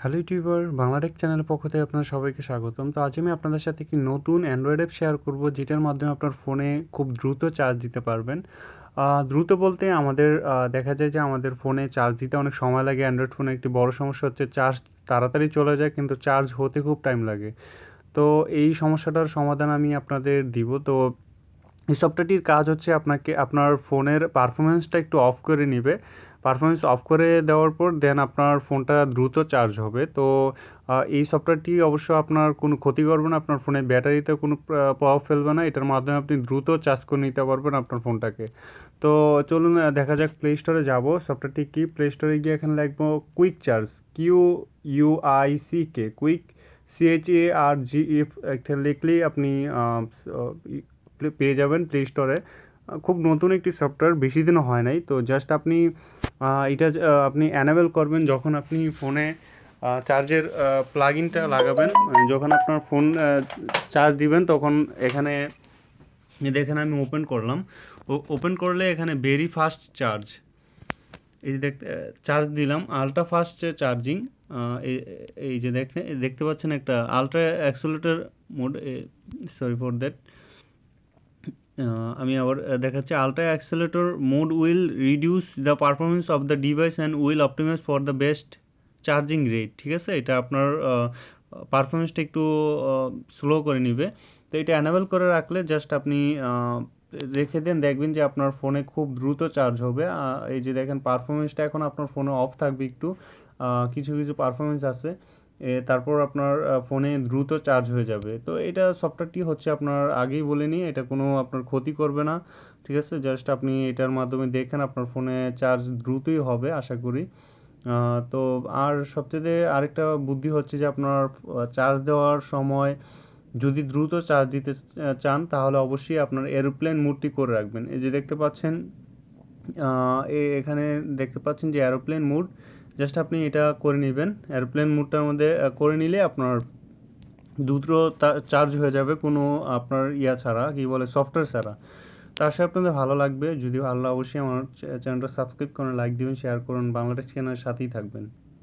Hello YouTuber Bangla Tech চ্যানেলের পক্ষ থেকে আপনার সবাইকে স্বাগতম। তো আজ আমি আপনাদের সাথে একটি নতুন অ্যান্ড্রয়েড অ্যাপ শেয়ার করব, যেটার মাধ্যমে আপনার ফোনে খুব দ্রুত চার্জ দিতে পারবেন। দ্রুত বলতে আমাদের দেখা যায় যে আমাদের ফোনে চার্জ দিতে অনেক সময় লাগে। অ্যান্ড্রয়েড ফোনে একটি বড় সমস্যা হচ্ছে চার্জ তাড়াতাড়ি চলে যায়, কিন্তু চার্জ হতে খুব টাইম লাগে। তো এই সমস্যাটার সমাধান আমি আপনাদের দিব। তো এই সফটওয়্যারটির কাজ হচ্ছে আপনাকে, আপনার ফোনের পারফরমেন্সটা একটু অফ করে নেবে। পারফরমেন্স অফ করে দেওয়ার পর দেন আপনার ফোনটা দ্রুত চার্জ হবে। তো এই সফটওয়্যারটি অবশ্য আপনার কোনো ক্ষতি করবে না, আপনার ফোনের ব্যাটারিতে কোনো প্রভাব ফেলবে না, এটার মাধ্যমে আপনি দ্রুত চার্জ করে নিতে পারবেন আপনার ফোনটাকে তো, চলুন দেখা যাক প্লে স্টোরে যাব। সফটওয়্যারটি কি? প্লে স্টোরে গিয়ে এখানে লিখব quick charge Q U I C K quick C H A R G if একটা লিখলেই আপনি পেয়ে যাবেন প্লে স্টোরে খুব নতুন একটি সফটওয়্যার বেশি দিনও হয় নাই। তো জাস্ট আপনি এটা আপনি অ্যানাবেল করবেন যখন আপনি ফোনে চার্জের প্লাগ ইনটা লাগাবেন যখন আপনার ফোন চার্জ দিবেন, তখন এখানে দেখেন আমি ওপেন করলাম। ওপেন করলে এখানে ভেরি ফাস্ট চার্জ এই যে দেখতে চার্জ দিলাম আলট্রা ফাস্ট চার্জিং এই যে দেখতে দেখতে পাচ্ছেন একটা ultra accelerator mode sorry for that আমি আবার দেখাচ্ছি ultra accelerator mode will reduce the performance of the device and will optimize for the best charging rate ঠিক আছে? এটা আপনার পারফরমেন্সটা একটু স্লো করে নিবে। তো এটা অ্যানাবেল করে রাখলে জাস্ট আপনি রেখে দেন, দেখবেন যে আপনার ফোনে খুব দ্রুত চার্জ হবে। এই যে দেখেন পারফরমেন্সটা এখন আপনার ফোনে অফ থাকবে একটু। কিছু কিছু পারফরমেন্স আছে। তারপর আপনার ফোনে দ্রুত চার্জ হয়ে যাবে। তো এটা সফটওয়্যারটি হচ্ছে আপনার আগেই বলে নিই এটা কোনো আপনার ক্ষতি করবে না, ঠিক আছে? জাস্ট আপনি এটার মাধ্যমে দেখেন আপনার ফোনে চার্জ দ্রুতই হবে, আশা করি। তো আর সবচেয়ে আরেকটা বুদ্ধি হচ্ছে যে আপনার চার্জ দেওয়ার সময় যদি দ্রুত চার্জ দিতে চান, তাহলে অবশ্যই আপনার এরোপ্লেন মুডটি করে রাখবেন। এই যে দেখতে পাচ্ছেন এখানে দেখতে পাচ্ছেন যে এরোপ্লেন মুড জাস্ট আপনি এটা করে নেবেন। এরোপ্লেন মুডটার মধ্যে করে নিলে আপনার দ্রুত চার্জ হয়ে যাবে কোনো আপনার ইয়া ছাড়া, কি বলে সফটওয়্যার ছাড়া। তো আশা করি আপনাদের ভালো লাগবে। যদি ভালো অবশ্যই আমার চ্যানেলটা সাবস্ক্রাইব করুন লাইক দিবেন শেয়ার করুন। বাংলাদেশ চ্যানেলের সাথেই থাকবেন।